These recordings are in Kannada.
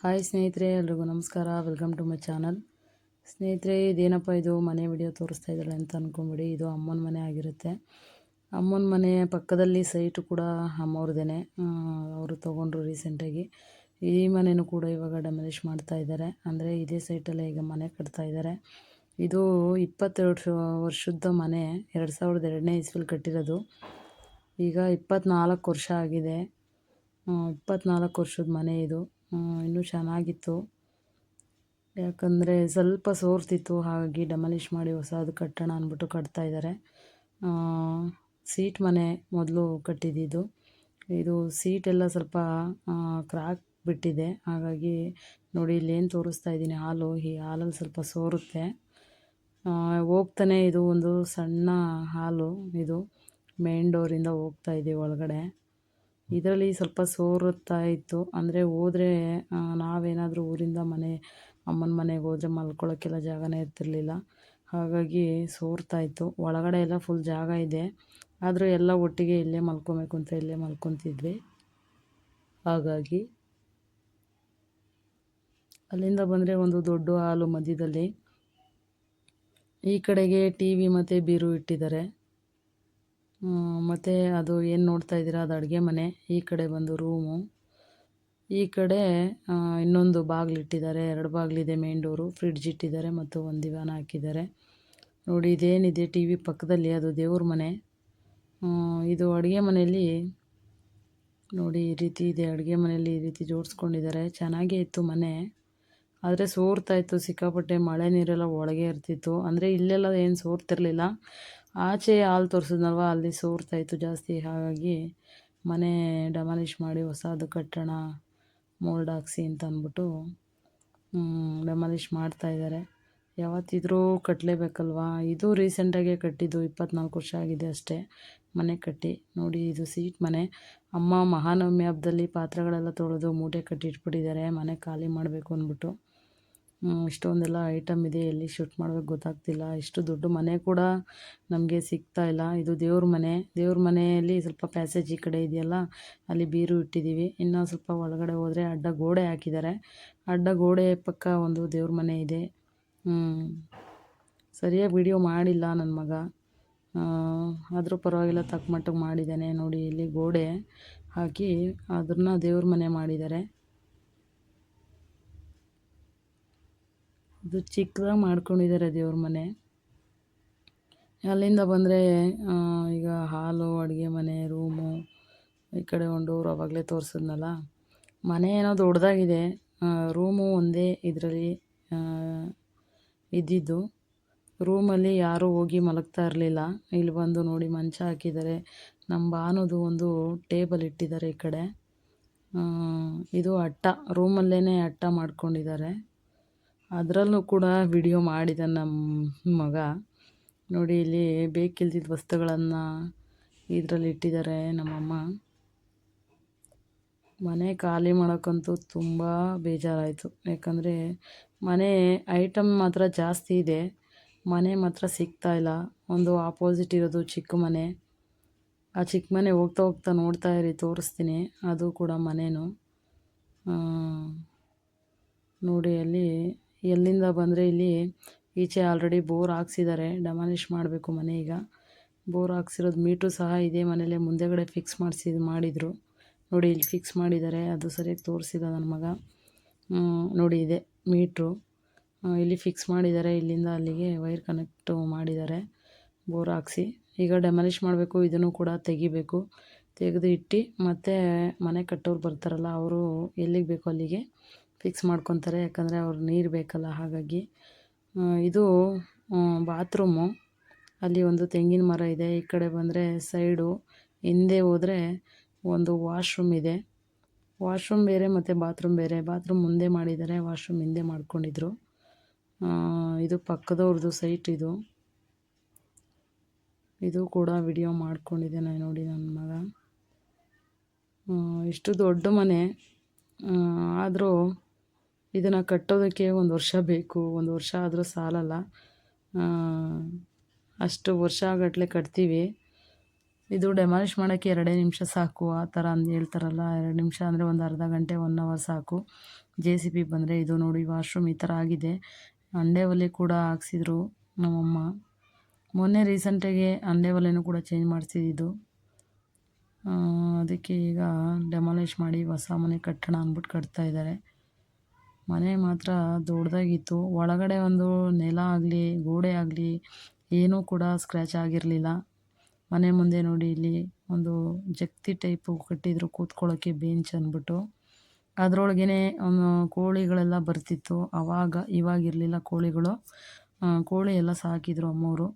ಹಾಯ್ ಸ್ನೇಹಿತರೆ, ಎಲ್ರಿಗೂ ನಮಸ್ಕಾರ. ವೆಲ್ಕಮ್ ಟು ಮೈ ಚಾನಲ್ ಸ್ನೇಹಿತರೆ, ಇದೇನಪ್ಪ ಇದು ಮನೆ ವಿಡಿಯೋ ತೋರಿಸ್ತಾ ಇದ್ದಾಳೆ ಅಂತ ಅಂದ್ಕೊಂಬಿಡಿ ಇದು ಅಮ್ಮನ ಮನೆ ಆಗಿರುತ್ತೆ. ಅಮ್ಮನ ಮನೆ ಪಕ್ಕದಲ್ಲಿ ಸೈಟು ಕೂಡ ಅಮ್ಮವ್ರದೇ ಅವರು ತೊಗೊಂಡ್ರು ರೀಸೆಂಟಾಗಿ ಈ ಮನೆಯೂ ಕೂಡ ಇವಾಗ ಡೆಮಲಿಷ್ ಮಾಡ್ತಾ ಇದ್ದಾರೆ. ಅಂದರೆ ಇದೇ ಸೈಟಲ್ಲೇ ಈಗ ಮನೆ ಕಟ್ತಾ ಇದ್ದಾರೆ. ಇದು ಇಪ್ಪತ್ತೆರಡು ವರ್ಷದ ಮನೆ. ಎರಡು ಸಾವಿರದ ಎರಡನೇ ಇಸ್ವಿಲಿ ಕಟ್ಟಿರೋದು. ಈಗ ಇಪ್ಪತ್ತ್ನಾಲ್ಕು ವರ್ಷ ಆಗಿದೆ. ಇಪ್ಪತ್ತ್ನಾಲ್ಕು ವರ್ಷದ ಮನೆ ಇದು. ಇನ್ನೂ ಚೆನ್ನಾಗಿತ್ತು. ಯಾಕಂದರೆ ಸ್ವಲ್ಪ ಸೋರ್ತಿತ್ತು, ಹಾಗಾಗಿ ಡಮಲಿಷ್ ಮಾಡಿ ಹೊಸದು ಕಟ್ಟೋಣ ಅಂದ್ಬಿಟ್ಟು ಕಟ್ತಾ ಇದ್ದಾರೆ ಸೀಟ್ ಮನೆ ಮೊದಲು ಕಟ್ಟಿದ್ದು ಇದು ಸೀಟೆಲ್ಲ ಸ್ವಲ್ಪ ಕ್ರಾಕ್ ಬಿಟ್ಟಿದೆ. ಹಾಗಾಗಿ ನೋಡಿ ಇಲ್ಲೇನು ತೋರಿಸ್ತಾ ಇದ್ದೀನಿ, ಹಾಲು. ಈ ಹಾಲಲ್ಲಿ ಸ್ವಲ್ಪ ಸೋರುತ್ತೆ. ಹೋಗ್ತಾನೆ ಇದು ಒಂದು ಸಣ್ಣ ಹಾಲು ಇದು. ಮೇನ್ ಡೋರಿಂದ ಹೋಗ್ತಾ ಇದೆ ಒಳಗಡೆ. ಇದರಲ್ಲಿ ಸ್ವಲ್ಪ ಸೋರುತ್ತಾ ಇತ್ತು ಅಂದರೆ ಹೋದ್ರೆ ನಾವೇನಾದರೂ ಊರಿಂದ ಮನೆ, ಅಮ್ಮನ ಮನೆಗೆ ಹೋದ್ರೆ ಮಲ್ಕೊಳ್ಳೋಕ್ಕೆಲ್ಲ ಜಾಗನೇ ಇರ್ತಿರಲಿಲ್ಲ. ಹಾಗಾಗಿ ಸೋರ್ತಾ ಇತ್ತು ಒಳಗಡೆ ಎಲ್ಲ ಫುಲ್ ಜಾಗ ಇದೆ. ಆದರೂ ಎಲ್ಲ ಒಟ್ಟಿಗೆ ಇಲ್ಲೇ ಮಲ್ಕೊಬೇಕು ಅಂತ ಇಲ್ಲೇ ಮಲ್ಕೊತಿದ್ವಿ. ಹಾಗಾಗಿ ಅಲ್ಲಿಂದ ಬಂದರೆ ಒಂದು ದೊಡ್ಡ ಹಾಲು ಮಧ್ಯದಲ್ಲಿ ಈ ಕಡೆಗೆ ಟಿ ವಿ ಮತ್ತು ಬೀರು ಇಟ್ಟಿದ್ದಾರೆ. ಮತ್ತು ಅದು ಏನು ನೋಡ್ತಾ ಇದ್ದೀರಾ? ಅದು ಅಡುಗೆ ಮನೆ. ಈ ಕಡೆ ಬಂದು ರೂಮು ಈ ಕಡೆ ಇನ್ನೊಂದು ಬಾಗಿಲು ಇಟ್ಟಿದ್ದಾರೆ. ಎರಡು ಬಾಗಿಲಿದೆ ಮೇನ್ ಡೋರು ಫ್ರಿಡ್ಜ್ ಇಟ್ಟಿದ್ದಾರೆ ಮತ್ತು ಒಂದು ದಿವಾನ ಹಾಕಿದ್ದಾರೆ. ನೋಡಿ, ಇದೇನಿದೆ? ಟಿ ವಿ ಪಕ್ಕದಲ್ಲಿ, ಅದು ದೇವ್ರ ಮನೆ. ಇದು ಅಡುಗೆ ಮನೆಯಲ್ಲಿ, ನೋಡಿ, ಈ ರೀತಿ ಇದೆ. ಅಡುಗೆ ಮನೆಯಲ್ಲಿ ಈ ರೀತಿ ಜೋಡಿಸ್ಕೊಂಡಿದ್ದಾರೆ. ಚೆನ್ನಾಗೇ ಇತ್ತು ಮನೆ. ಆದರೆ ಸೋರ್ತಾ ಇತ್ತು. ಸಿಕ್ಕಾಪಟ್ಟೆ ಮಳೆ ನೀರೆಲ್ಲ ಒಳಗೆ ಇರ್ತಿತ್ತು. ಅಂದರೆ ಇಲ್ಲೆಲ್ಲ ಏನು ಸೋರ್ತಿರ್ಲಿಲ್ಲ. ಆಚೆ ಹಾಲು ತೋರಿಸಿದ್ನಲ್ವ, ಅಲ್ಲಿ ಸೋರ್ತಾಯಿತ್ತು ಜಾಸ್ತಿ. ಹಾಗಾಗಿ ಮನೆ ಡೆಮಾಲಿಷ್ ಮಾಡಿ ಹೊಸದು ಕಟ್ಟೋಣ, ಮೋಲ್ಡ್ ಹಾಕ್ಸಿ ಅಂತ ಅಂದ್ಬಿಟ್ಟು ಡೆಮಾಲಿಷ್ ಮಾಡ್ತಾಯಿದ್ದಾರೆ ಯಾವತ್ತಿದ್ರೂ ಕಟ್ಟಲೇಬೇಕಲ್ವಾ ಇದು ರೀಸೆಂಟಾಗೆ ಕಟ್ಟಿದ್ದು ಇಪ್ಪತ್ನಾಲ್ಕು ವರ್ಷ ಆಗಿದೆ ಅಷ್ಟೇ ಮನೆ ಕಟ್ಟಿ. ನೋಡಿ, ಇದು ಸೀಟ್ ಮನೆ. ಅಮ್ಮ ಮಹಾನವಮಿ ಹಬ್ಬದಲ್ಲಿ ಪಾತ್ರೆಗಳೆಲ್ಲ ತೊಳೆದು ಮೂಟೆ ಕಟ್ಟಿಟ್ಬಿಟ್ಟಿದ್ದಾರೆ ಮನೆ ಖಾಲಿ ಮಾಡಬೇಕು ಅಂದ್ಬಿಟ್ಟು. ಇಷ್ಟೊಂದೆಲ್ಲ ಐಟಮ್ ಇದೆ, ಎಲ್ಲಿ ಶೂಟ್ ಮಾಡ್ಬೇಕು ಗೊತ್ತಾಗ್ತಿಲ್ಲ. ಇಷ್ಟು ದೊಡ್ಡ ಮನೆ ಕೂಡ ನಮಗೆ ಸಿಗ್ತಾ ಇಲ್ಲ. ಇದು ದೇವ್ರ ಮನೆ. ದೇವ್ರ ಮನೆಯಲ್ಲಿ ಸ್ವಲ್ಪ ಪ್ಯಾಸೇಜ್ ಈ ಕಡೆ ಇದೆಯಲ್ಲ, ಅಲ್ಲಿ ಬೀರು ಇಟ್ಟಿದ್ದೀವಿ. ಇನ್ನೂ ಸ್ವಲ್ಪ ಒಳಗಡೆ ಹೋದರೆ ಅಡ್ಡ ಗೋಡೆ ಹಾಕಿದ್ದಾರೆ. ಅಡ್ಡ ಗೋಡೆ ಪಕ್ಕ ಒಂದು ದೇವ್ರ ಮನೆ ಇದೆ. ಸರಿಯಾಗಿ ವಿಡಿಯೋ ಮಾಡಿಲ್ಲ ನನ್ನ ಮಗ. ಆದರೂ ಪರವಾಗಿಲ್ಲ, ತಕ್ಕ ಮಟ್ಟಿಗೆ ಮಾಡಿದ್ದಾನೆ. ನೋಡಿ, ಇಲ್ಲಿ ಗೋಡೆ ಹಾಕಿ ಅದನ್ನು ದೇವ್ರ ಮನೆ ಮಾಡಿದ್ದಾರೆ. ಇದು ಚಿಕ್ಕದಾಗಿ ಮಾಡ್ಕೊಂಡಿದ್ದಾರೆ ದೇವ್ರ ಮನೆ. ಅಲ್ಲಿಂದ ಬಂದರೆ ಈಗ ಹಾಲು, ಅಡುಗೆ ಮನೆ ರೂಮು ಈ ಕಡೆ ಒಂದು ಡೋರ್ ಅವಾಗಲೇ ತೋರಿಸಿದ್ನಲ್ಲ. ಮನೆ ಏನೋ ದೊಡ್ಡದಾಗಿದೆ. ರೂಮು ಒಂದೇ ಇದರಲ್ಲಿ ಇದ್ದಿದ್ದು. ರೂಮಲ್ಲಿ ಯಾರೂ ಹೋಗಿ ಮಲಗ್ತಾ ಇರಲಿಲ್ಲ. ಇಲ್ಲಿ ಬಂದು ನೋಡಿ ಮಂಚ ಹಾಕಿದ್ದಾರೆ. ನಮ್ಮ ಬಾನೋದು ಒಂದು ಟೇಬಲ್ ಇಟ್ಟಿದ್ದಾರೆ ಈ ಕಡೆ. ಇದು ಅಟ್ಟ. ರೂಮಲ್ಲೇ ಅಟ್ಟ ಮಾಡ್ಕೊಂಡಿದ್ದಾರೆ. ಅದರಲ್ಲೂ ಕೂಡ ವಿಡಿಯೋ ಮಾಡಿದ ನಮ್ಮ ಮಗ. ನೋಡಿ, ಇಲ್ಲಿ ಬೇಕಿಲ್ದಿದ್ದ ವಸ್ತುಗಳನ್ನು ಇದರಲ್ಲಿ ಇಟ್ಟಿದ್ದಾರೆ ನಮ್ಮಮ್ಮ. ಮನೆ ಖಾಲಿ ಮಾಡೋಕ್ಕಂತೂ ತುಂಬ ಬೇಜಾರಾಯಿತು. ಯಾಕಂದರೆ, ಮನೆ ಐಟಮ್ ಮಾತ್ರ ಜಾಸ್ತಿ ಇದೆ. ಮನೆ ಮಾತ್ರ ಸಿಗ್ತಾ ಇಲ್ಲ. ಒಂದು ಆಪೋಸಿಟ್ ಇರೋದು ಚಿಕ್ಕ ಮನೆ. ಆ ಚಿಕ್ಕ ಮನೆ ಹೋಗ್ತಾ ಹೋಗ್ತಾ ನೋಡ್ತಾ ಇರಿ, ತೋರಿಸ್ತೀನಿ. ಅದು ಕೂಡ ಮನೇನು. ನೋಡಿ, ಅಲ್ಲಿ ಎಲ್ಲಿಂದ ಬಂದರೆ ಇಲ್ಲಿ ಈಚೆ ಆಲ್ರೆಡಿ ಬೋರ್ ಹಾಕ್ಸಿದ್ದಾರೆ ಡಮಾಲಿಷ್ ಮಾಡಬೇಕು ಮನೆ ಈಗ. ಬೋರ್ ಹಾಕ್ಸಿರೋದು ಮೀಟ್ರು ಸಹ ಇದೇ ಮನೇಲೆ ಮುಂದೆಗಡೆ ಫಿಕ್ಸ್ ಮಾಡಿಸಿ, ಮಾಡಿದರು. ನೋಡಿ, ಇಲ್ಲಿ ಫಿಕ್ಸ್ ಮಾಡಿದ್ದಾರೆ ಅದು ಸರಿಯಾಗಿ ತೋರಿಸಿದ ನನ್ನ ಮಗ. ನೋಡಿ, ಇದೆ ಮೀಟ್ರು. ಇಲ್ಲಿ ಫಿಕ್ಸ್ ಮಾಡಿದ್ದಾರೆ ಇಲ್ಲಿಂದ ಅಲ್ಲಿಗೆ ವೈರ್ ಕನೆಕ್ಟು ಮಾಡಿದ್ದಾರೆ ಬೋರ್ ಹಾಕ್ಸಿ, ಈಗ ಡೆಮಾಲಿಷ್ ಮಾಡಬೇಕು, ಇದನ್ನು ಕೂಡ ತೆಗಿಬೇಕು. ತೆಗೆದು ಇಟ್ಟು ಮತ್ತು ಮನೆ ಕಟ್ಟೋರು ಬರ್ತಾರಲ್ಲ, ಅವರು ಎಲ್ಲಿಗೆ ಬೇಕೋ ಅಲ್ಲಿಗೆ? ಫಿಕ್ಸ್ ಮಾಡ್ಕೊತಾರೆ, ಯಾಕಂದರೆ ಅವ್ರು ನೀರು ಬೇಕಲ್ಲ ಹಾಗಾಗಿ. ಇದು ಬಾತ್ರೂಮು. ಅಲ್ಲಿ ಒಂದು ತೆಂಗಿನ ಮರ ಇದೆ, ಈ ಕಡೆ ಬಂದರೆ ಸೈಡು. ಹಿಂದೆ ಹೋದರೆ ಒಂದು ವಾಶ್ರೂಮ್ ಇದೆ. ವಾಶ್ರೂಮ್ ಬೇರೆ ಮತ್ತು ಬಾತ್ರೂಮ್ ಬೇರೆ. ಬಾತ್ರೂಮ್ ಮುಂದೆ ಮಾಡಿದ್ದಾರೆ, ವಾಶ್ರೂಮ್ ಹಿಂದೆ ಮಾಡ್ಕೊಂಡಿದ್ರು. ಇದು ಪಕ್ಕದವ್ರದ್ದು ಸೈಟ್ ಇದು. ಇದು ಕೂಡ ವಿಡಿಯೋ ಮಾಡ್ಕೊಂಡಿದ್ದೇನೆ ನೋಡಿ ನನ್ನ ಮಗ. ಇಷ್ಟು ದೊಡ್ಡ ಮನೆ. ಆದರೂ ಇದನ್ನು ಕಟ್ಟೋದಕ್ಕೆ ಒಂದು ವರ್ಷ ಬೇಕು, ಒಂದು ವರ್ಷ ಆದರೂ ಸಾಲಲ್ಲ. ಅಷ್ಟು ವರ್ಷ ಗಟ್ಟಲೆ ಕಟ್ತೀವಿ. ಇದು ಡೆಮಾಲಿಷ್ ಮಾಡೋಕ್ಕೆ ಎರಡೇ ನಿಮಿಷ ಸಾಕು, ಆ ಥರ ಅಂದು ಹೇಳ್ತಾರಲ್ಲ. ಎರಡು ನಿಮಿಷ ಅಂದರೆ ಒಂದು ಅರ್ಧ ಗಂಟೆ ಒನ್ ಅವರ್ ಸಾಕು. ಜೆ ಸಿ ಬಿ ಬಂದರೆ ಇದು ನೋಡಿ ವಾಶ್ರೂಮ್ ಈ ಥರ ಆಗಿದೆ. ಅಂಡೆ ಒಲೆ ಕೂಡ ಹಾಕ್ಸಿದ್ರು ನಮ್ಮಮ್ಮ. ಮೊನ್ನೆ ರೀಸೆಂಟಾಗಿ ಅಂಡೆ ಒಲೆನೂ ಕೂಡ ಚೇಂಜ್ ಮಾಡಿಸಿದ್ದು. ಅದಕ್ಕೆ ಈಗ ಡೆಮಾಲಿಷ್ ಮಾಡಿ ಹೊಸ ಮನೆ ಕಟ್ಟೋಣ ಅಂದ್ಬಿಟ್ಟು ಕಟ್ತಾ ಇದ್ದಾರೆ ಮನೆ ಮಾತ್ರ ದೊಡ್ಡದಾಗಿತ್ತು. ಒಳಗಡೆ ಒಂದು ನೆಲ ಆಗಲಿ, ಗೋಡೆ ಆಗಲಿ, ಏನೂ ಕೂಡ ಸ್ಕ್ರ್ಯಾಚ್ ಆಗಿರಲಿಲ್ಲ. ಮನೆ ಮುಂದೆ ನೋಡಿ ಇಲ್ಲಿ ಒಂದು ಜಕ್ತಿ ಟೈಪು ಕಟ್ಟಿದ್ರು ಕೂತ್ಕೊಳ್ಳೋಕ್ಕೆ ಬೆಂಚ್ ಅಂದ್ಬಿಟ್ಟು. ಅದರೊಳಗೇ ಕೋಳಿಗಳೆಲ್ಲ ಬರ್ತಿತ್ತು. ಆವಾಗ ಇವಾಗಿರಲಿಲ್ಲ ಕೋಳಿಗಳು. ಕೋಳಿ ಎಲ್ಲ ಸಾಕಿದ್ರು ಅಮ್ಮವರು.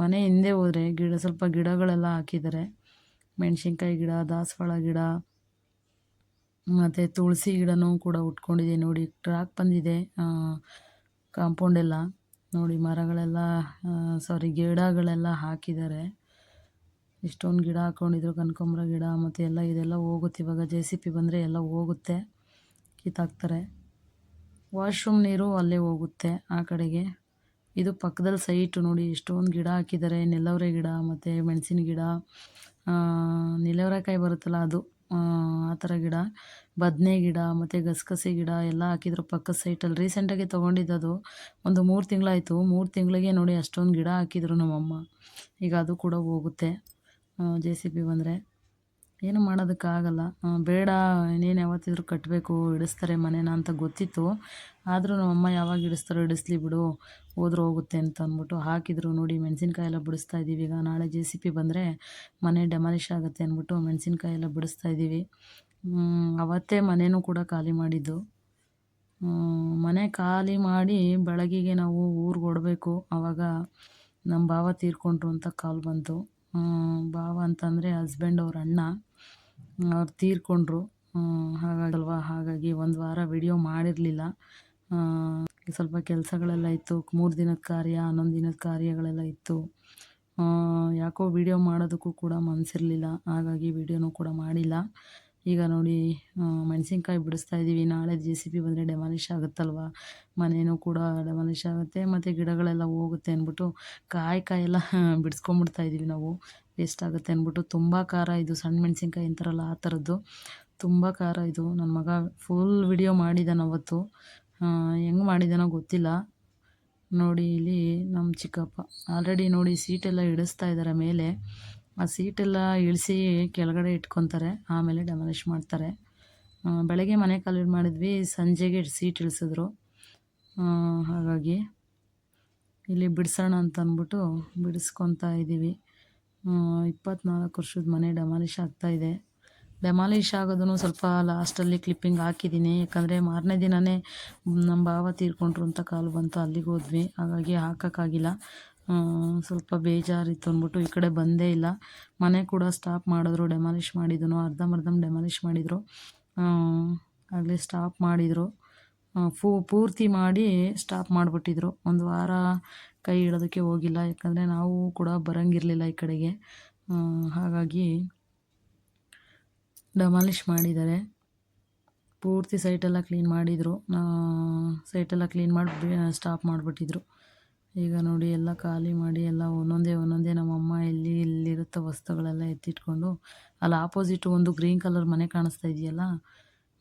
ಮನೆ ಹಿಂದೆ ಹೋದರೆ ಗಿಡ, ಸ್ವಲ್ಪ ಗಿಡಗಳೆಲ್ಲ ಹಾಕಿದ್ದಾರೆ. ಮೆಣಸಿನ್ಕಾಯಿ ಗಿಡ, ದಾಸವಾಳ ಗಿಡ ಮತ್ತು ತುಳಸಿ ಗಿಡನೂ ಕೂಡ ಉಟ್ಕೊಂಡಿದೆ ನೋಡಿ ಟ್ರಾಕ್ ಬಂದಿದೆ ಕಾಂಪೌಂಡ್ ಎಲ್ಲ. ನೋಡಿ, ಮರಗಳೆಲ್ಲ ಸಾರಿ ಗಿಡಗಳೆಲ್ಲ ಹಾಕಿದ್ದಾರೆ. ಇಷ್ಟೊಂದು ಗಿಡ ಹಾಕ್ಕೊಂಡಿದ್ರು ಕನಕಾಂಬ್ರ ಗಿಡ ಮತ್ತು ಎಲ್ಲ ಇದೆಲ್ಲ ಹೋಗುತ್ತೆ. ಇವಾಗ ಜೆ ಸಿ ಪಿ ಬಂದರೆ ಎಲ್ಲ ಹೋಗುತ್ತೆ, ಕಿತ್ತಾಕ್ತಾರೆ. ವಾಶ್ರೂಮ್ ನೀರು ಅಲ್ಲೇ ಹೋಗುತ್ತೆ ಆ ಕಡೆಗೆ. ಇದು ಪಕ್ಕದಲ್ಲಿ ಸೈಟು ನೋಡಿ, ಎಷ್ಟೊಂದು ಗಿಡ ಹಾಕಿದ್ದಾರೆ. ನೆಲ್ಲವರೆ ಗಿಡ ಮತ್ತು ಮೆಣಸಿನ ಗಿಡ ನೆಲವ್ರೆಕಾಯಿ ಬರುತ್ತಲ್ಲ ಅದು. ಆ ಥರ ಗಿಡ. ಬದನೆ ಗಿಡ, ಮತ್ತು ಗಸಗಸೆ ಗಿಡ ಎಲ್ಲ ಹಾಕಿದ್ರು ಪಕ್ಕದ ಸೈಟಲ್ಲಿ ರೀಸೆಂಟಾಗಿ ತೊಗೊಂಡಿದ್ದದು ಒಂದು ಮೂರು ತಿಂಗಳಾಯಿತು. ಮೂರು ತಿಂಗಳಿಗೆ ನೋಡಿ ಅಷ್ಟೊಂದು ಗಿಡ ಹಾಕಿದ್ರು ನಮ್ಮಮ್ಮ. ಈಗ ಅದು ಕೂಡ ಹೋಗುತ್ತೆ. ಜೆ ಸಿ ಬಿ ಬಂದರೆ. ಏನು ಮಾಡೋದಕ್ಕಾಗಲ್ಲ ಬೇಡ, ಇನ್ನೇನು ಯಾವತ್ತಿದ್ರೂ ಕಟ್ಟಬೇಕು ಇಡಿಸ್ತಾರೆ ಮನೇನ ಅಂತ ಗೊತ್ತಿತ್ತು. ಆದರೂ ನಮ್ಮಮ್ಮ ಯಾವಾಗ ಇಡಿಸ್ತಾರೋ ಇಡಿಸ್ಲಿ ಬಿಡು, ಹೋದ್ರೆ ಹೋಗುತ್ತೆ ಅಂತ ಅಂದ್ಬಿಟ್ಟು ಹಾಕಿದ್ರು. ನೋಡಿ, ಮೆಣಸಿನ್ಕಾಯಿ ಎಲ್ಲ ಬಿಡಿಸ್ತಾ ಇದ್ದೀವಿ ಈಗ ನಾಳೆ ಜೆ ಸಿ ಪಿ ಬಂದರೆ ಮನೆ ಡೆಮಾಲಿಷ್ ಆಗುತ್ತೆ ಅಂದ್ಬಿಟ್ಟು ಮೆಣಸಿನ್ಕಾಯಿ ಎಲ್ಲ ಬಿಡಿಸ್ತಾ ಇದ್ದೀವಿ ಅವತ್ತೇ ಮನೆಯೂ ಕೂಡ ಖಾಲಿ ಮಾಡಿದ್ದು. ಮನೆ ಖಾಲಿ ಮಾಡಿ ಬೆಳಗಿಗೆ ನಾವು ಊರಿಗೆ ಹೊಡಬೇಕು. ಆವಾಗ ನಮ್ಮ ಭಾವ ತೀರ್ಕೊಂಡ್ರು ಅಂತ ಕಾಲ್ ಬಂತು. ಭಾವ ಅಂತಂದರೆ ಹಸ್ಬೆಂಡ್ ಅವ್ರ ಅಣ್ಣ. ಅವ್ರು ತೀರ್ಕೊಂಡ್ರು. ಹಾಗಾಗಲ್ವಾ? ಹಾಗಾಗಿ ಒಂದು ವಾರ ವಿಡಿಯೋ ಮಾಡಿರಲಿಲ್ಲ. ಸ್ವಲ್ಪ ಕೆಲಸಗಳೆಲ್ಲ ಇತ್ತು. ಮೂರು ದಿನದ ಕಾರ್ಯ, ಹನ್ನೊಂದು ದಿನದ ಕಾರ್ಯಗಳೆಲ್ಲ ಇತ್ತು. ಯಾಕೋ ವಿಡಿಯೋ ಮಾಡೋದಕ್ಕೂ ಕೂಡ ಮನಸ್ಸಿರಲಿಲ್ಲ ಹಾಗಾಗಿ ವಿಡಿಯೋನೂ ಕೂಡ ಮಾಡಿಲ್ಲ. ಈಗ ನೋಡಿ ಮೆಣಸಿನ್ಕಾಯಿ ಬಿಡಿಸ್ತಾ ಇದ್ದೀವಿ ನಾಳೆ ಜೆ ಸಿ ಬಿ ಬಂದರೆ ಡೆಮಾಲಿಷ್ ಆಗುತ್ತಲ್ವ? ಮನೇನೂ ಕೂಡ ಡೆಮಾಲಿಷ್ ಆಗುತ್ತೆ. ಮತ್ತು ಗಿಡಗಳೆಲ್ಲ ಹೋಗುತ್ತೆ ಅಂದ್ಬಿಟ್ಟು ಕಾಯಿ ಕಾಯೆಲ್ಲ ಬಿಡಿಸ್ಕೊಂಬಿಡ್ತಾ ಇದ್ದೀವಿ ನಾವು. ವೇಸ್ಟ್ ಆಗುತ್ತೆ ಅಂದ್ಬಿಟ್ಟು ತುಂಬ ಖಾರ ಇದು ಸಣ್ಣ ಮೆಣಸಿನ್ಕಾಯಿ ಅಂತಾರಲ್ಲ, ಆ ಥರದ್ದು. ತುಂಬ ಖಾರ ಇದು. ನನ್ನ ಮಗ ಫುಲ್ ವಿಡಿಯೋ ಮಾಡಿದ್ದಾನೆ ಅವತ್ತು. ಹೆಂಗೆ ಮಾಡಿದ್ದಾನೋ ಗೊತ್ತಿಲ್ಲ. ನೋಡಿ ಇಲ್ಲಿ ನಮ್ಮ ಚಿಕ್ಕಪ್ಪ. ಆಲ್ರೆಡಿ ನೋಡಿ ಸೀಟೆಲ್ಲ ಹಿಡಿಸ್ತಾ ಇದ್ದಾರೆ ಮೇಲೆ. ಆ ಸೀಟೆಲ್ಲ ಇಳಿಸಿ ಕೆಳಗಡೆ ಇಟ್ಕೊತಾರೆ, ಆಮೇಲೆ ಡೆಮಾಲಿಷ್ ಮಾಡ್ತಾರೆ. ಬೆಳಗ್ಗೆ ಮನೆ ಖಾಲಿ ಮಾಡಿದ್ವಿ, ಸಂಜೆಗೆ ಸೀಟ್ ಇಳಿಸಿದ್ರು. ಹಾಗಾಗಿ ಇಲ್ಲಿ ಬಿಡಿಸೋಣ ಅಂತ ಅಂದ್ಬಿಟ್ಟು ಬಿಡಿಸ್ಕೊತಾ ಇದ್ದೀವಿ. ಇಪ್ಪತ್ನಾಲ್ಕು ವರ್ಷದ ಮನೆ ಡೆಮಾಲಿಷ್ ಆಗ್ತಾಯಿದೆ ಡೆಮಾಲಿಷ್ ಆಗೋದನ್ನು ಸ್ವಲ್ಪ ಲಾಸ್ಟಲ್ಲಿ ಕ್ಲಿಪ್ಪಿಂಗ್ ಹಾಕಿದ್ದೀನಿ. ಯಾಕಂದರೆ ಮಾರನೇ ದಿನವೇ ನಮ್ಮ ಭಾವ ತೀರ್ಕೊಂಡ್ರು ಅಂತ ಕಾಲು ಬಂತು, ಅಲ್ಲಿಗೆ ಹೋದ್ವಿ. ಹಾಗಾಗಿ ಹಾಕೋಕ್ಕಾಗಿಲ್ಲ. ಸ್ವಲ್ಪ ಬೇಜಾರಿತ್ತು ಅಂದ್ಬಿಟ್ಟು ಈ ಕಡೆ ಬಂದೇ ಇಲ್ಲ. ಮನೆ ಕೂಡ ಸ್ಟಾಪ್ ಮಾಡಿದ್ರು ಡೆಮಾಲಿಷ್ ಮಾಡಿದ್ರು ಅರ್ಧಂಬರ್ಧಂ ಡೆಮಾಲಿಷ್ ಮಾಡಿದರು. ಆಗಲೇ ಸ್ಟಾಪ್ ಮಾಡಿದರು. ಫೂ, ಪೂರ್ತಿ ಮಾಡಿ ಸ್ಟಾಪ್ ಮಾಡಿಬಿಟ್ಟಿದ್ರು. ಒಂದು ವಾರ ಕೈ ಇಡೋದಕ್ಕೆ ಹೋಗಿಲ್ಲ, ಯಾಕಂದರೆ ನಾವು ಕೂಡ ಬರೋಂಗಿರಲಿಲ್ಲ ಈ ಕಡೆಗೆ. ಹಾಗಾಗಿ ಡೆಮಾಲಿಷ್ ಮಾಡಿದ್ದಾರೆ. ಪೂರ್ತಿ ಸೈಟೆಲ್ಲ ಕ್ಲೀನ್ ಮಾಡಿದರು. ಸೈಟೆಲ್ಲ ಕ್ಲೀನ್ ಮಾಡಿ ಸ್ಟಾಪ್ ಮಾಡಿಬಿಟ್ಟಿದ್ರು. ಈಗ ನೋಡಿ ಎಲ್ಲ ಖಾಲಿ ಮಾಡಿ ಎಲ್ಲ ಒಂದೊಂದೇ ಒಂದೊಂದೇ ನಮ್ಮಮ್ಮ ಇಲ್ಲಿ ಇಲ್ಲಿರುತ್ತ ವಸ್ತುಗಳೆಲ್ಲ ಎತ್ತಿಟ್ಕೊಂಡು, ಅಲ್ಲಿ ಆಪೋಸಿಟ್ ಒಂದು ಗ್ರೀನ್ ಕಲರ್ ಮನೆ ಕಾಣಿಸ್ತಾ ಇದೆಯಲ್ಲ?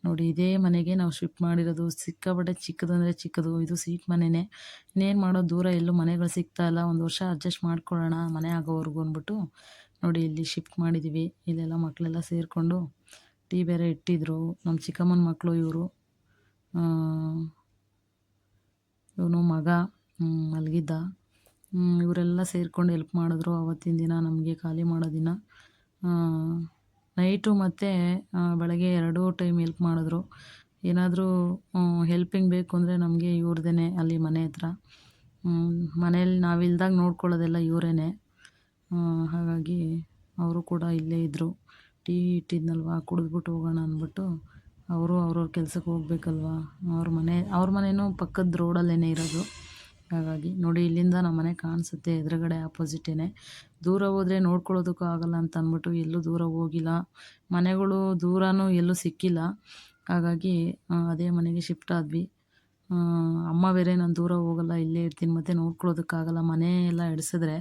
ನೋಡಿ ಇದೇ ಮನೆಗೆ ನಾವು ಶಿಫ್ಟ್ ಮಾಡಿರೋದು. ಸಿಕ್ಕಾಪಟ್ಟೆ ಚಿಕ್ಕದಂದರೆ ಚಿಕ್ಕದು. ಇದು ಸೀಟ್ ಮನೆಯೇ ಇನ್ನೇನು ಮಾಡೋ ದೂರ ಎಲ್ಲೂ ಮನೆಗಳು ಸಿಗ್ತಾ ಇಲ್ಲ. ಒಂದು ವರ್ಷ ಅಡ್ಜಸ್ಟ್ ಮಾಡ್ಕೊಳ್ಳೋಣ ಮನೆ ಆಗೋವರೆಗೂ ಅಂದ್ಬಿಟ್ಟು ನೋಡಿ ಇಲ್ಲಿ ಶಿಫ್ಟ್ ಮಾಡಿದ್ದೀವಿ ಇಲ್ಲೆಲ್ಲ ಮಕ್ಕಳೆಲ್ಲ ಸೇರಿಕೊಂಡು ಟೀ ಬೇರೆ ಇಟ್ಟಿದ್ರು. ನಮ್ಮ ಚಿಕ್ಕಮ್ಮನ ಮಕ್ಕಳು ಇವರು. ಇವನು ಮಗ. ಮಲಗಿದ್ದ. ಇವರೆಲ್ಲ ಸೇರಿಕೊಂಡು ಹೆಲ್ಪ್ ಮಾಡಿದ್ರು ಅವತ್ತಿನ ದಿನ, ನಮಗೆ ಖಾಲಿ ಮಾಡೋ ದಿನ. ನೈಟು ಮತ್ತು ಬೆಳಗ್ಗೆ ಎರಡೂ ಟೈಮ್ ಹೆಲ್ಪ್ ಮಾಡಿದ್ರು. ಏನಾದರೂ ಹೆಲ್ಪಿಂಗ್ ಬೇಕು ಅಂದರೆ ನಮಗೆ ಇವ್ರದೇ ಅಲ್ಲಿ ಮನೆ ಹತ್ರ. ಮನೇಲಿ ನಾವಿಲ್ದಾಗ ನೋಡ್ಕೊಳ್ಳೋದೆಲ್ಲ ಇವರೇ ಹಾಗಾಗಿ ಅವರು ಕೂಡ ಇಲ್ಲೇ ಇದ್ದರು ಟೀ ಇಟ್ಟಿದ್ನಲ್ವ, ಕುಡಿದ್ಬಿಟ್ಟು ಹೋಗೋಣ ಅಂದ್ಬಿಟ್ಟು ಅವರು ಅವ್ರವ್ರ ಕೆಲಸಕ್ಕೆ ಹೋಗ್ಬೇಕಲ್ವ. ಅವ್ರ ಮನೆ, ಅವ್ರ ಮನೆಯೂ ಪಕ್ಕದ ರೋಡಲ್ಲೇ ಇರೋದು. ಹಾಗಾಗಿ ನೋಡಿ, ಇಲ್ಲಿಂದ ನಮ್ಮ ಮನೆ ಕಾಣಿಸುತ್ತೆ, ಎದುರುಗಡೆ ಆಪೋಸಿಟೇ ದೂರ ಹೋದರೆ ನೋಡ್ಕೊಳ್ಳೋದಕ್ಕೂ ಆಗಲ್ಲ ಅಂತ ಅಂದ್ಬಿಟ್ಟು ಎಲ್ಲೂ ದೂರ ಹೋಗಿಲ್ಲ. ಮನೆಗಳು ದೂರನೂ ಎಲ್ಲೂ ಸಿಕ್ಕಿಲ್ಲ. ಹಾಗಾಗಿ ಅದೇ ಮನೆಗೆ ಶಿಫ್ಟ್ ಆದ್ವಿ. ಅಮ್ಮ ಬೇರೆ, ನಾನು ದೂರ ಹೋಗಲ್ಲ, ಇಲ್ಲೇ ಇರ್ತೀನಿ ಮತ್ತು ನೋಡ್ಕೊಳ್ಳೋದಕ್ಕಾಗಲ್ಲ ಮನೆ ಎಲ್ಲ ಎಡಿಸಿದ್ರೆ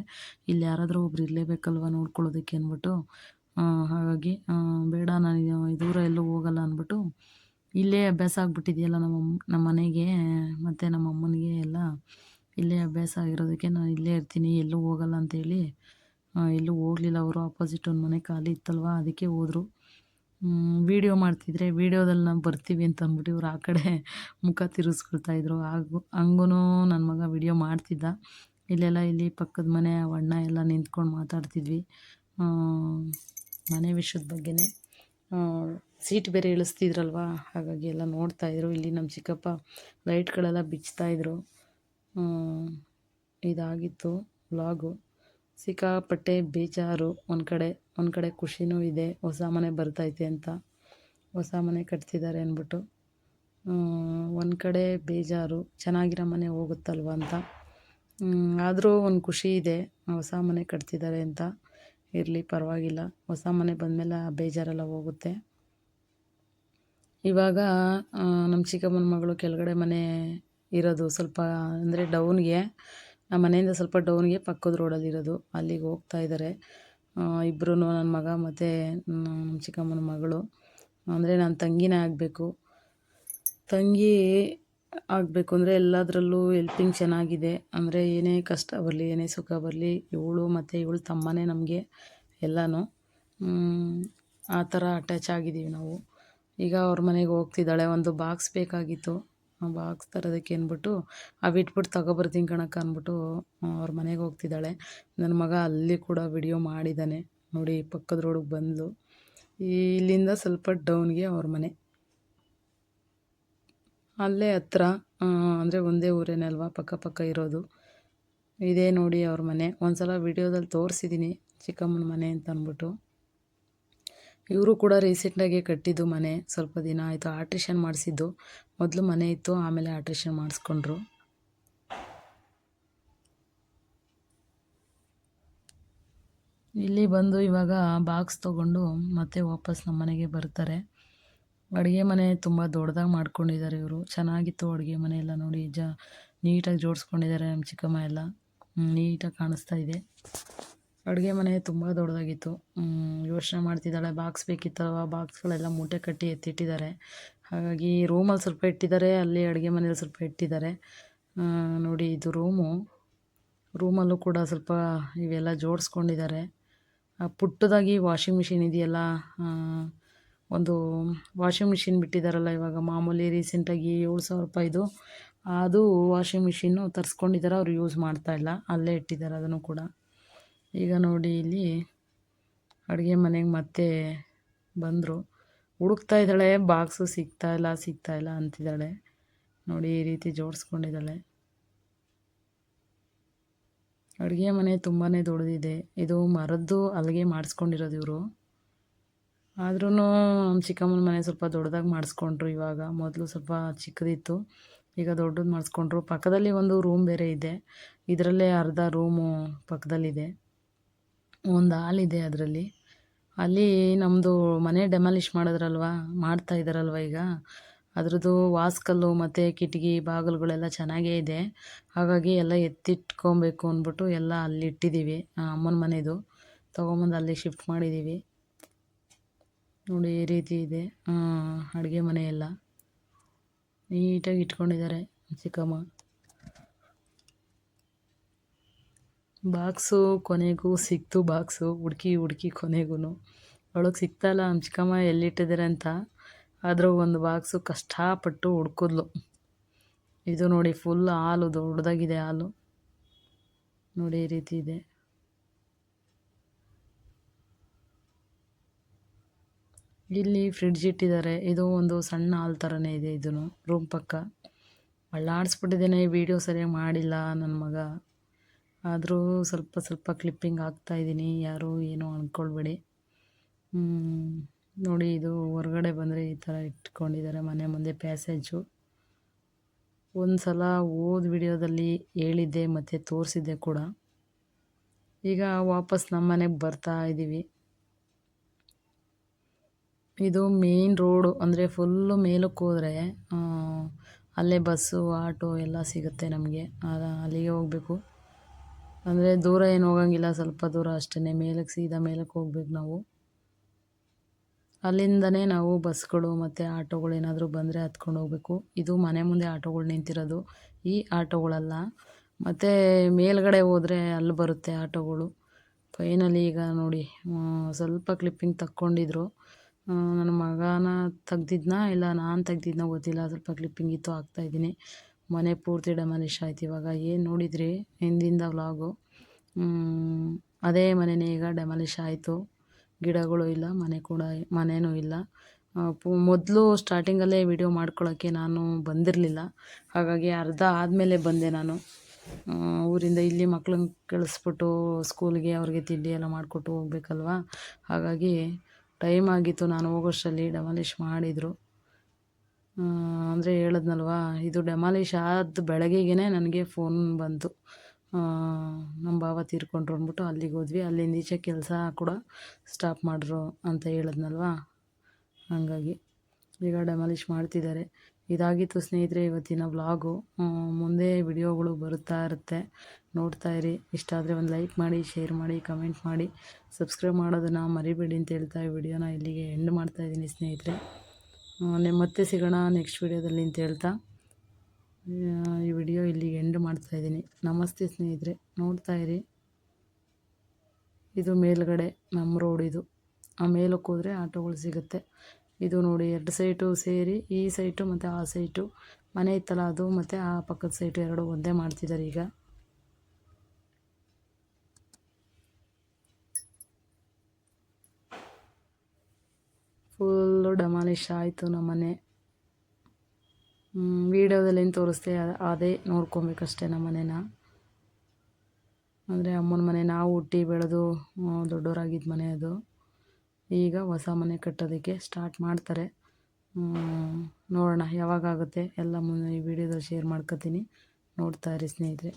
ಇಲ್ಲಿ ಯಾರಾದರೂ ಒಬ್ರು ಇರಲೇಬೇಕಲ್ವ ನೋಡ್ಕೊಳ್ಳೋದಕ್ಕೆ ಅಂದ್ಬಿಟ್ಟು. ಹಾಗಾಗಿ ಬೇಡ, ನಾನು ದೂರ ಎಲ್ಲೂ ಹೋಗಲ್ಲ ಅಂದ್ಬಿಟ್ಟು ಇಲ್ಲೇ ಅಭ್ಯಾಸ ಆಗಿಬಿಟ್ಟಿದೆಯಲ್ಲ ನಮ್ಮ ನಮ್ಮ ಮನೆಗೆ ಮತ್ತು ನಮ್ಮ ಅಮ್ಮನಿಗೆ ಎಲ್ಲ. ಇಲ್ಲೇ ಅಭ್ಯಾಸ ಆಗಿರೋದಕ್ಕೆ ನಾನು ಇಲ್ಲೇ ಇರ್ತೀನಿ ಎಲ್ಲೂ ಹೋಗಲ್ಲ ಅಂತೇಳಿ ಆ, ಎಲ್ಲೂ ಹೋಗಲಿಲ್ಲ ಅವರು. ಆಪೋಸಿಟ್ ಒಂದು ಮನೆ ಖಾಲಿ ಇತ್ತಲ್ವ ಅದಕ್ಕೆ ಹೋದರು. ವೀಡಿಯೋ ಮಾಡ್ತಿದ್ರೆ ವೀಡಿಯೋದಲ್ಲಿ ನಾವು ಬರ್ತೀವಿ ಅಂತ ಅಂದ್ಬಿಟ್ಟು ಇವ್ರು ಆ ಕಡೆ ಮುಖ ತಿರುಗಿಸ್ಕೊಳ್ತಾ ಇದ್ರು. ಹಾಗೂ ಹಂಗೂ ನನ್ನ ಮಗ ವೀಡಿಯೋ ಮಾಡ್ತಿದ್ದ. ಇಲ್ಲೆಲ್ಲ ಇಲ್ಲಿ ಪಕ್ಕದ ಮನೆ ಅಣ್ಣ ಎಲ್ಲ ನಿಂತ್ಕೊಂಡು ಮಾತಾಡ್ತಿದ್ವಿ. ಮನೆ ವಿಷಯದ ಬಗ್ಗೆನೇ. ಸೀಟ್ ಬೇರೆ ಇಳಿಸ್ತಿದ್ರಲ್ವ ಹಾಗಾಗಿ ಎಲ್ಲ ನೋಡ್ತಾಯಿದ್ರು ಇಲ್ಲಿ ನಮ್ಮ ಚಿಕ್ಕಪ್ಪ ಲೈಟ್ಗಳೆಲ್ಲ ಬಿಚ್ತಾಯಿದ್ರು ಇದಾಗಿತ್ತು ವ್ಲಾಗು. ಸಿಕ್ಕಾಪಟ್ಟೆ ಬೇಜಾರು. ಒಂದು ಕಡೆ ಒಂದು ಕಡೆ ಖುಷಿನೂ ಇದೆ. ಹೊಸ ಮನೆ ಬರ್ತೈತೆ ಅಂತ ಹೊಸ ಮನೆ ಕಟ್ತಿದ್ದಾರೆ ಅಂದ್ಬಿಟ್ಟು. ಒಂದು ಕಡೆ ಬೇಜಾರು. ಚೆನ್ನಾಗಿರೋ ಮನೆ ಹೋಗುತ್ತಲ್ವ ಅಂತ. ಆದರೂ ಒಂದು ಖುಷಿ ಇದೆ. ಹೊಸ ಮನೆ ಕಟ್ತಿದ್ದಾರೆ ಅಂತ. ಇರಲಿ, ಪರವಾಗಿಲ್ಲ. ಹೊಸ ಮನೆ ಬಂದಮೇಲೆ ಆ ಬೇಜಾರೆಲ್ಲ ಹೋಗುತ್ತೆ. ಇವಾಗ ನಮ್ಮ ಚಿಕ್ಕಮ್ಮನ ಮಗಳು ಕೆಳಗಡೆ ಮನೆ ಇರೋದು ಸ್ವಲ್ಪ ಅಂದರೆ ಡೌನ್ಗೆ ನಮ್ಮ ಮನೆಯಿಂದ ಸ್ವಲ್ಪ ಡೌನ್ಗೆ ಪಕ್ಕದ ರೋಡಲ್ಲಿ ಇರೋದು. ಅಲ್ಲಿಗೆ ಹೋಗ್ತಾ ಇದ್ದಾರೆ ಇಬ್ಬರೂ ನನ್ನ ಮಗ ಮತ್ತು ನಮ್ಮ ಚಿಕ್ಕಮ್ಮನ ಮಗಳು. ಅಂದರೆ ನನ್ನ ತಂಗಿನೇ ಆಗಬೇಕು. ತಂಗಿ ಆಗಬೇಕು ಅಂದರೆ ಎಲ್ಲದರಲ್ಲೂ ಹೆಲ್ಪಿಂಗ್ ಚೆನ್ನಾಗಿದೆ. ಅಂದರೆ ಏನೇ ಕಷ್ಟ ಬರಲಿ, ಏನೇ ಸುಖ ಬರಲಿ, ಇವಳು ಮತ್ತು ಇವಳು ತಮ್ಮನೇ ನಮಗೆ ಎಲ್ಲನೂ. ಆ ಥರ ಅಟ್ಯಾಚ್ ಆಗಿದ್ದೀವಿ ನಾವು. ಈಗ ಅವ್ರ ಮನೆಗೆ ಹೋಗ್ತಿದ್ದಾಳೆ. ಒಂದು ಬಾಕ್ಸ್ ಬೇಕಾಗಿತ್ತು. ಬಾಕ್ಸ್ ತರೋದಕ್ಕೆ ಅಂದ್ಬಿಟ್ಟು ಅವಿಟ್ಬಿಟ್ಟು ತಗೊಬರ್ತೀನಿ ಕಣಕ್ಕ ಅಂದ್ಬಿಟ್ಟು ಅವ್ರ ಮನೆಗೆ ಹೋಗ್ತಿದ್ದಾಳೆ. ನನ್ನ ಮಗ ಅಲ್ಲಿ ಕೂಡ ವಿಡಿಯೋ ಮಾಡಿದ್ದಾನೆ ನೋಡಿ ಪಕ್ಕದ ರೋಡಿಗೆ ಬಂದಳು ಇಲ್ಲಿಂದ ಸ್ವಲ್ಪ ಡೌನ್ಗೆ ಅವ್ರ ಮನೆ. ಅಲ್ಲೇ ಹತ್ರ ಅಂದರೆ ಒಂದೇ ಊರೇನಲ್ವಾ ಪಕ್ಕ ಪಕ್ಕ ಇರೋದು. ಇದೇ ನೋಡಿ ಅವ್ರ ಮನೆ. ಒಂದು ಸಲ ವಿಡಿಯೋದಲ್ಲಿ ತೋರಿಸಿದ್ದೀನಿ ಚಿಕ್ಕಮ್ಮನ ಮನೆ ಅಂತ ಅಂದ್ಬಿಟ್ಟು. ಇವರು ಕೂಡ ರೀಸೆಂಟಾಗಿ ಕಟ್ಟಿದ್ದು ಮನೆ. ಸ್ವಲ್ಪ ದಿನ ಆಯಿತು ಆಲ್ಟ್ರೇಷನ್ ಮಾಡಿಸಿದ್ದು. ಮೊದಲು ಮನೆ ಇತ್ತು, ಆಮೇಲೆ ಆಲ್ಟ್ರೇಷನ್ ಮಾಡಿಸ್ಕೊಂಡ್ರು. ಇಲ್ಲಿ ಬಂದು ಇವಾಗ ಬಾಕ್ಸ್ ತೊಗೊಂಡು ಮತ್ತೆ ವಾಪಸ್ ನಮ್ಮ ಮನೆಗೆ ಬರ್ತಾರೆ. ಅಡುಗೆ ಮನೆ ತುಂಬ ದೊಡ್ಡದಾಗಿ ಮಾಡ್ಕೊಂಡಿದ್ದಾರೆ ಇವರು. ಚೆನ್ನಾಗಿತ್ತು ಅಡುಗೆ ಮನೆ ಎಲ್ಲ ನೋಡಿ. ಜ, ನೀಟಾಗಿ ಜೋಡಿಸ್ಕೊಂಡಿದ್ದಾರೆ ನಮ್ಮ ಚಿಕ್ಕಮ್ಮ ಎಲ್ಲ. ನೀಟಾಗಿ ಕಾಣಿಸ್ತಾ ಇದೆ. ಅಡುಗೆ ಮನೆ ತುಂಬ ದೊಡ್ಡದಾಗಿತ್ತು. ಯೋಚನೆ ಮಾಡ್ತಿದ್ದಾಳೆ ಬಾಕ್ಸ್ ಬೇಕಿತ್ತಲ್ವ? ಬಾಕ್ಸ್ಗಳೆಲ್ಲ ಮೂಟೆ ಕಟ್ಟಿ ಎತ್ತಿಟ್ಟಿದ್ದಾರೆ. ಹಾಗಾಗಿ ರೂಮಲ್ಲಿ ಸ್ವಲ್ಪ ಇಟ್ಟಿದ್ದಾರೆ, ಅಲ್ಲಿ ಅಡುಗೆ ಮನೇಲಿ ಸ್ವಲ್ಪ ಇಟ್ಟಿದ್ದಾರೆ. ನೋಡಿ ಇದು ರೂಮು ರೂಮಲ್ಲೂ ಕೂಡ ಸ್ವಲ್ಪ ಇವೆಲ್ಲ ಜೋಡಿಸ್ಕೊಂಡಿದ್ದಾರೆ. ಪುಟ್ಟದಾಗಿ ವಾಷಿಂಗ್ ಮಿಷಿನ್ ಇದೆಯಲ್ಲ ಒಂದು ವಾಷಿಂಗ್ ಮಿಷಿನ್ ಬಿಟ್ಟಿದ್ದಾರಲ್ಲ ಇವಾಗ. ಮಾಮೂಲಿ ರೀಸೆಂಟಾಗಿ ಏಳು ಸಾವಿರ ರೂಪಾಯಿದು ಅದು ವಾಷಿಂಗ್ ಮಿಷಿನ್ನು ತರಿಸ್ಕೊಂಡಿದ್ದಾರೆ, ಅವರು ಯೂಸ್ ಮಾಡ್ತಾ ಇಲ್ಲ. ಅಲ್ಲೇ ಇಟ್ಟಿದ್ದಾರೆ ಅದನ್ನು ಕೂಡ. ಈಗ ನೋಡಿ ಇಲ್ಲಿ ಅಡುಗೆ ಮನೆಗೆ ಮತ್ತೆ ಬಂದರು. ಹುಡುಕ್ತಾ ಇದ್ದಾಳೆ ಬಾಕ್ಸು ಸಿಗ್ತಾ ಇಲ್ಲ ಸಿಗ್ತಾ ಇಲ್ಲ ಅಂತಿದ್ದಾಳೆ. ನೋಡಿ ಈ ರೀತಿ ಜೋಡಿಸ್ಕೊಂಡಿದ್ದಾಳೆ. ಅಡುಗೆ ಮನೆ ತುಂಬಾ ದೊಡ್ಡದಿದೆ. ಇದು ಮರದ್ದು ಅಲ್ಲಿಗೆ ಮಾಡಿಸ್ಕೊಂಡಿರೋದು ಇವರು. ಆದ್ರೂ ನಮ್ಮ ಚಿಕ್ಕಮ್ಮನ ಮನೆ ಸ್ವಲ್ಪ ದೊಡ್ಡದಾಗಿ ಮಾಡಿಸ್ಕೊಂಡ್ರು ಇವಾಗ. ಮೊದಲು ಸ್ವಲ್ಪ ಚಿಕ್ಕದಿತ್ತು. ಈಗ ದೊಡ್ಡದು ಮಾಡಿಸ್ಕೊಂಡ್ರು. ಪಕ್ಕದಲ್ಲಿ ಒಂದು ರೂಮ್ ಬೇರೆ ಇದೆ. ಇದರಲ್ಲೇ ಅರ್ಧ ರೂಮು ಪಕ್ಕದಲ್ಲಿದೆ. ಒಂದು ಹಾಲಿದೆ ಅದರಲ್ಲಿ. ಅಲ್ಲಿ ನಮ್ಮದು ಮನೆ ಡೆಮಾಲಿಷ್ ಮಾಡಿದ್ರಲ್ವ, ಮಾಡ್ತಾ ಇದ್ದಾರಲ್ವ ಈಗ. ಅದರದ್ದು ವಾಸ್ಕಲ್ಲು ಮತ್ತು ಕಿಟಕಿ ಬಾಗಿಲುಗಳೆಲ್ಲ ಚೆನ್ನಾಗೇ ಇದೆ. ಹಾಗಾಗಿ ಎಲ್ಲ ಎತ್ತಿಟ್ಕೊಬೇಕು ಅಂದ್ಬಿಟ್ಟು ಎಲ್ಲ ಅಲ್ಲಿ ಇಟ್ಟಿದ್ದೀವಿ ಅಮ್ಮನ ಮನೆದು. ತೊಗೊಂಬಂದು ಅಲ್ಲಿ ಶಿಫ್ಟ್ ಮಾಡಿದ್ದೀವಿ. ನೋಡಿ ಈ ರೀತಿ ಇದೆ ಅಡುಗೆ ಮನೆಯೆಲ್ಲ. ನೀಟಾಗಿ ಇಟ್ಕೊಂಡಿದ್ದಾರೆ ಚಿಕ್ಕಮ್ಮ. ಬಾಕ್ಸು ಕೊನೆಗೂ ಸಿಕ್ತು, ಬಾಕ್ಸು ಹುಡುಕಿ ಹುಡುಕಿ ಕೊನೆಗೂ ಅವಳಿಗೆ ಸಿಗ್ತಾಯಿಲ್ಲ ನಮ್ಮ ಎಲ್ಲಿಟ್ಟಿದ್ದಾರೆ ಅಂತ. ಆದರೂ ಒಂದು ಬಾಕ್ಸು ಕಷ್ಟಪಟ್ಟು ಹುಡ್ಕಿದ್ಲು ಇದು ನೋಡಿ ಫುಲ್ ಹಾಲು, ದೊಡ್ಡದಾಗಿದೆ ಹಾಲು. ನೋಡಿ ಈ ರೀತಿ ಇದೆ. ಇಲ್ಲಿ ಫ್ರಿಡ್ಜ್ ಇಟ್ಟಿದ್ದಾರೆ. ಇದು ಒಂದು ಸಣ್ಣ ಹಾಲ್ ಥರನೇ ಇದೆ ಇದನ್ನು ರೂಮ್ ಪಕ್ಕ. ಅಳ್ಳಾಡಿಸ್ಬಿಟ್ಟಿದ್ದೇನೆ ವೀಡಿಯೋ ಸರಿಯಾಗಿ ಮಾಡಿಲ್ಲ ನನ್ನ ಮಗ. ಆದರೂ ಸ್ವಲ್ಪ ಸ್ವಲ್ಪ ಕ್ಲಿಪ್ಪಿಂಗ್ ಹಾಕ್ತಾ ಇದ್ದೀನಿ. ಯಾರೂ ಏನೂ ಅಂದ್ಕೊಳ್ಬೇಡಿ ನೋಡಿ ಇದು ಹೊರಗಡೆ ಬಂದರೆ ಈ ಥರ ಇಟ್ಕೊಂಡಿದ್ದಾರೆ ಮನೆ ಮುಂದೆ ಪ್ಯಾಸೇಜು ಒಂದು ಸಲ ಓದ್ ವಿಡಿಯೋದಲ್ಲಿ ಹೇಳಿದ್ದೆ, ಮತ್ತು ತೋರಿಸಿದ್ದೆ ಕೂಡ. ಈಗ ವಾಪಸ್ ನಮ್ಮ ಮನೆಗೆ ಬರ್ತಾ ಇದ್ದೀವಿ ಇದು ಮೇನ್ ರೋಡು ಅಂದರೆ ಫುಲ್ಲು ಮೇಲಕ್ಕೆ ಹೋದರೆ ಅಲ್ಲೇ ಬಸ್ಸು, ಆಟೋ ಎಲ್ಲ ಸಿಗುತ್ತೆ ನಮಗೆ. ಅಲ್ಲಿಗೆ ಹೋಗಬೇಕು. ಅಂದರೆ ದೂರ ಏನು ಹೋಗಂಗಿಲ್ಲ, ಸ್ವಲ್ಪ ದೂರ ಅಷ್ಟೇ ಮೇಲಕ್ಕೆ ಸೀದಾ ಮೇಲಕ್ಕೆ ಹೋಗ್ಬೇಕು ನಾವು. ಅಲ್ಲಿಂದನೇ ನಾವು ಬಸ್ಗಳು ಮತ್ತು ಆಟೋಗಳು ಏನಾದರೂ ಬಂದರೆ ಹತ್ಕೊಂಡು ಹೋಗಬೇಕು. ಇದು ಮನೆ ಮುಂದೆ ಆಟೋಗಳು ನಿಂತಿರೋದು. ಈ ಆಟೋಗಳಲ್ಲ. ಮತ್ತು ಮೇಲ್ಗಡೆ ಹೋದರೆ ಅಲ್ಲಿ ಬರುತ್ತೆ ಆಟೋಗಳು. ಫೈನಲಿ ಈಗ ನೋಡಿ ಸ್ವಲ್ಪ ಕ್ಲಿಪ್ಪಿಂಗ್ ತಕ್ಕೊಂಡಿದ್ರು. ನನ್ನ ಮಗನ ತೆಗ್ದಿದ್ನಾ ಇಲ್ಲ ನಾನು ತೆಗ್ದಿದ್ನ ಗೊತ್ತಿಲ್ಲ. ಸ್ವಲ್ಪ ಕ್ಲಿಪ್ಪಿಂಗ್ ಇತ್ತು ಹಾಕ್ತಾಯಿದ್ದೀನಿ ಮನೆ ಪೂರ್ತಿ ಡೆಮಾಲಿಷ್ ಆಯ್ತು. ಇವಾಗ ಏನು ನೋಡಿದ್ರಿ? ಹಿಂದಿಂದ ವ್ಲಾಗು ಅದೇ ಮನೆಯೇ ಈಗ ಡೆಮಾಲಿಷ್ ಆಯಿತು. ಗಿಡಗಳು ಇಲ್ಲ, ಮನೆ ಕೂಡ ಮನೆಯೂ ಇಲ್ಲ. ಮೊದಲು ಸ್ಟಾರ್ಟಿಂಗಲ್ಲೇ ವಿಡಿಯೋ ಮಾಡ್ಕೊಳ್ಳೋಕ್ಕೆ ನಾನು ಬಂದಿರಲಿಲ್ಲ. ಹಾಗಾಗಿ ಅರ್ಧ ಆದಮೇಲೆ ಬಂದೆ ನಾನು. ಊರಿಂದ ಇಲ್ಲಿ ಮಕ್ಳನ್ನ ಕಳಿಸ್ಬಿಟ್ಟು ಸ್ಕೂಲ್ಗೆ ಅವ್ರಿಗೆ ತಿಂಡಿ ಎಲ್ಲ ಮಾಡಿಕೊಟ್ಟು ಹೋಗ್ಬೇಕಲ್ವ? ಹಾಗಾಗಿ ಟೈಮ್ ಆಗಿತ್ತು ನಾನು ಹೋಗೋಷ್ಟರಲ್ಲಿ ಡೆಮಾಲಿಷ್ ಮಾಡಿದರು. ಅಂದರೆ ಹೇಳಿದ್ನಲ್ವ, ಇದು ಡೆಮಾಲಿಷ್ ಆದ ಬೆಳಗ್ಗೆಗೇ ನನಗೆ ಫೋನ್ ಬಂತು. ನಮ್ಮ ಭಾವ ತೀರ್ಕೊಂಡ್ರು ಅಂದ್ಬಿಟ್ಟು ಅಲ್ಲಿಗೆ ಹೋದ್ವಿ. ಅಲ್ಲಿಂದ ಈಚೆ ಕೆಲಸ ಕೂಡ ಸ್ಟಾಪ್ ಮಾಡಿದ್ರು ಅಂತ ಹೇಳಿದ್ನಲ್ವಾ? ಹಾಗಾಗಿ ಈಗ ಡೆಮಾಲಿಷ್ ಮಾಡ್ತಿದ್ದಾರೆ. ಇದಾಗಿತ್ತು ಸ್ನೇಹಿತರೆ ಇವತ್ತಿನ ವ್ಲಾಗು ಮುಂದೆ ವಿಡಿಯೋಗಳು ಬರುತ್ತಾ ಇರುತ್ತೆ. ನೋಡ್ತಾ ಇರಿ. ಇಷ್ಟ ಆದರೆ ಒಂದು ಲೈಕ್ ಮಾಡಿ ಶೇರ್ ಮಾಡಿ ಕಮೆಂಟ್ ಮಾಡಿ. ಸಬ್ಸ್ಕ್ರೈಬ್ ಮಾಡೋದನ್ನು ಮರಿಬೇಡಿ ಅಂತ ಹೇಳ್ತಾ ಈ ವಿಡಿಯೋನ ಇಲ್ಲಿಗೆ ಎಂಡ್ ಮಾಡ್ತಾಯಿದ್ದೀನಿ ಸ್ನೇಹಿತರೆ. ಮತ್ತೆ ಸಿಗೋಣ ನೆಕ್ಸ್ಟ್ ವಿಡಿಯೋದಲ್ಲಿ ಅಂತ ಹೇಳ್ತಾ. ಈ ವಿಡಿಯೋ ಇಲ್ಲಿಗೆ ಎಂಡ್ ಮಾಡ್ತಾ ಇದ್ದೀನಿ. ನಮಸ್ತೆ ಸ್ನೇಹಿತರೆ, ನೋಡ್ತಾ ಇರಿ. ಇದು ಮೇಲ್ಗಡೆ ನಮ್ಮ ರೋಡ್ ಇದು. ಆ ಮೇಲಕ್ಕೆ ಹೋದರೆ ಆಟೋಗಳು ಸಿಗುತ್ತೆ. ಇದು ನೋಡಿ ಎರಡು ಸೈಟು ಸೇರಿ, ಈ ಸೈಟು ಮತ್ತು ಆ ಸೈಟು ಮನೆ ಇತ್ತಲ್ಲ ಅದು, ಮತ್ತು ಆ ಪಕ್ಕದ ಸೈಟು ಎರಡು ಒಂದೇ ಮಾಡ್ತಿದ್ದಾರೆ ಈಗ. ಫುಲ್ಲು ಡೆಮಾಲಿಷ್ ಆಯಿತು ನಮ್ಮ ಮನೆ ವೀಡಿಯೋದಲ್ಲಿ ಏನು ಅದೇ ನೋಡ್ಕೊಬೇಕಷ್ಟೇ ನಮ್ಮ ಮನೇನ ಅಂದರೆ ಅಮ್ಮನ ಮನೆ ನಾವು ಹುಟ್ಟಿ ಬೆಳೆದು ದೊಡ್ಡವರಾಗಿದ್ದ ಮನೆ ಅದು. ಈಗ ಹೊಸ ಮನೆ ಕಟ್ಟೋದಕ್ಕೆ ಸ್ಟಾರ್ಟ್ ಮಾಡ್ತಾರೆ. ನೋಡೋಣ ಯಾವಾಗಾಗುತ್ತೆ ಎಲ್ಲ ಮುನ್ನ ಈ ವಿಡಿಯೋದಲ್ಲಿ ಶೇರ್ ಮಾಡ್ಕೊತೀನಿ. ನೋಡ್ತಾ ಸ್ನೇಹಿತರೆ.